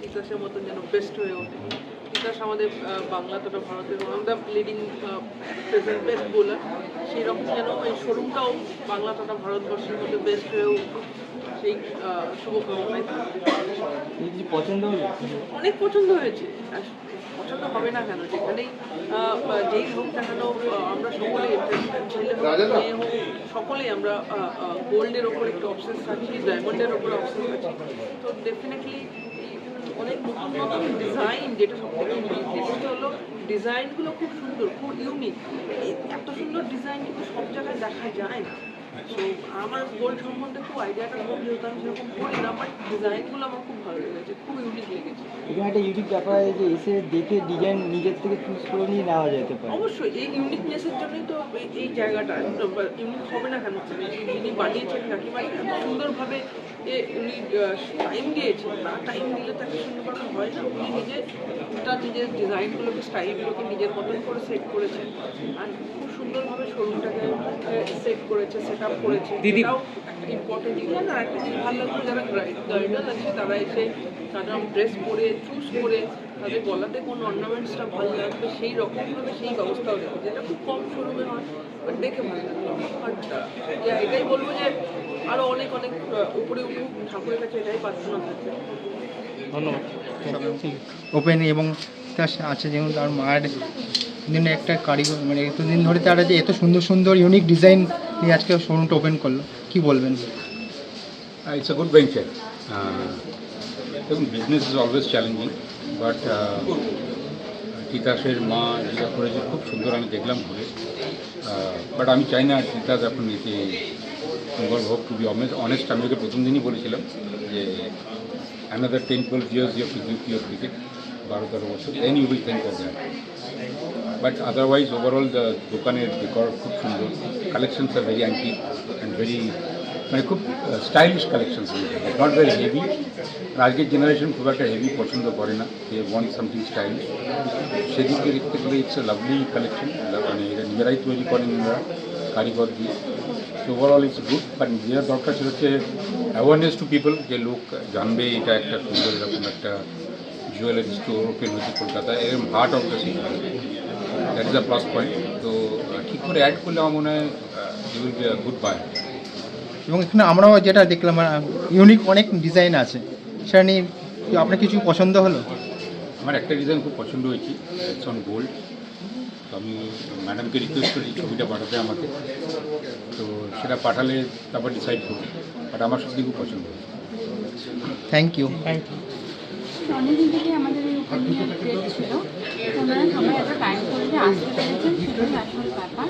তিতাসের মতন যেন বেস্ট হয়ে ওঠে। তিতাস আমাদের বাংলা তথা ভারতের one of the leading present best bowler সেই রকম যেন এই শোরুমটাও বাংলা তথা ভারতবর্ষের মধ্যে বেস্ট হয়ে উঠুক সেই শুভকামনায় পছন্দ অনেক পছন্দ হয়েছে। পছন্দ হবে না কেন? যেখানেই যেই হোক না কেন আমরা সকলেই ছেলে হোক মেয়ে হোক সকলেই আমরা গোল্ডের ওপর একটু অবসেস আছি ডায়মন্ডের ওপর অপশন আছি তো ডেফিনেটলি অনেক নতুন নতুন ডিজাইন যেটা সব থেকে হলো ডিজাইনগুলো খুব সুন্দর খুব ইউনিক এত সুন্দর ডিজাইন কিন্তু সব জায়গায় দেখা যায় না। তো আমার গোল্ড সম্বন্ধে খুব আইডিয়াটা খুব যেহেতু আমি সেরকম করি না বাট ডিজাইনগুলো আমার খুব ভালো লেগেছে খুব ইউনিক লেগেছে। এখানে একটা ইউটিউব ব্যাপার আছে যে এসে দেখে ডিজাইন নিজের থেকে চুজ করে নিয়ে নেওয়া যেতে পারে। অবশ্যই এই ইউনিকনেসের জন্যই তো এই- জায়গাটা ইউনিক হবে না কেন? যিনি বানিয়েছেন কাকিমা এত সুন্দরভাবে এ উনি টাইম দিয়েছেন না। টাইম দিলে তাকে সুন্দরভাবে হয় না। উনি নিজে তার নিজের ডিজাইনগুলোকে স্টাইলগুলোকে নিজের মতন করে সেট করেছেন। আর খুব সুন্দরভাবে শোরুমটাকে সেট করেছে সেট আপ করেছে এটাও একটা ইম্পর্টেন্ট জিনিস আর একটা জিনিস ভালো লাগল যারা গাইডার আছে তারা এসে তারা ড্রেস পরে চুজ করে তাদের গলাতে কোন অর্নামেন্টসটা ভালো লাগবে সেই রকমভাবে সেই ব্যবস্থাও রেখে যেটা খুব কম শোরুমে হয় বাট দেখে ভালো লাগল। বাট এটাই বলব যে আরও অনেক অনেক উপরে উঠুক ঠাকুরের কাছে এটাই প্রার্থনা থাকবে ওপেন এবং তার আছে যেমন তার মায়ের জন্য একটা কারিগর মানে এতদিন ধরে তারা যে এত সুন্দর সুন্দর ইউনিক ডিজাইন নিয়ে আজকে শোরুমটা ওপেন করল। কি বলবেন? Uh, It's good venture. Uh, দেখুন business is always challenging but তিতাসের মা যেটা করেছে খুব সুন্দর আমি দেখলাম ঘুরে। বাট আমি চাই না তিতাস এখন এতে ইনভলভ হোক টু বি অনেস্ট আমি ওকে প্রথম দিনই বলেছিলাম যে another ten twelve years you to give your cricket বারো তেরো বছর then you will thank for that but otherwise overall দোকানের ডেকর খুব সুন্দর কালেকশনস আর ভেরি অ্যান্টিক অ্যান্ড ভেরি মানে খুব stylish collections not very heavy আজকের জেনারেশন খুব একটা হেভি পছন্দ করে না। দে ওয়ান্ট সামথিং স্টাইলিশ সেদিকে দেখতে গেলে ইটস এ লাভলি কালেকশন মানে এটা নিজেরাই তৈরি করেন এনারা কারিগর দিয়ে। তো ওভারঅল ইটস গুড বাট যেটা দরকার সেটা হচ্ছে অ্যাওয়ারনেস টু পিপল যে লোক জানবে এটা একটা সুন্দর এরকম একটা জুয়েলারি স্টোর ওপেন হয়েছে কলকাতায় এরকম heart of the city that is a plus point তো ঠিক করে অ্যাড করলে আমার মনে হয় you will be good by এবং এখানে আমরাও যেটা দেখলাম ইউনিক অনেক ডিজাইন আছে। সেটা নিয়ে আপনার কিছু পছন্দ হলো? আমার একটা ডিজাইন খুব পছন্দ হয়েছে ইটস অন গোল্ড তো আমি ম্যাডামকে রিকোয়েস্ট করি ছবিটা পাঠাতে আমাকে। তো সেটা পাঠালে তারপর ডিসাইড করব। বাট আমার সত্যি খুব পছন্দ হয়েছে। থ্যাংক ইউ থ্যাংক ইউ অনেকদিন থেকে আমাদের এই ওপেনিংয়ের ডেট ছিল ওনারা সবাই একটা টাইম করে আসতে পেরেছেন সেটাই আসল ব্যাপার।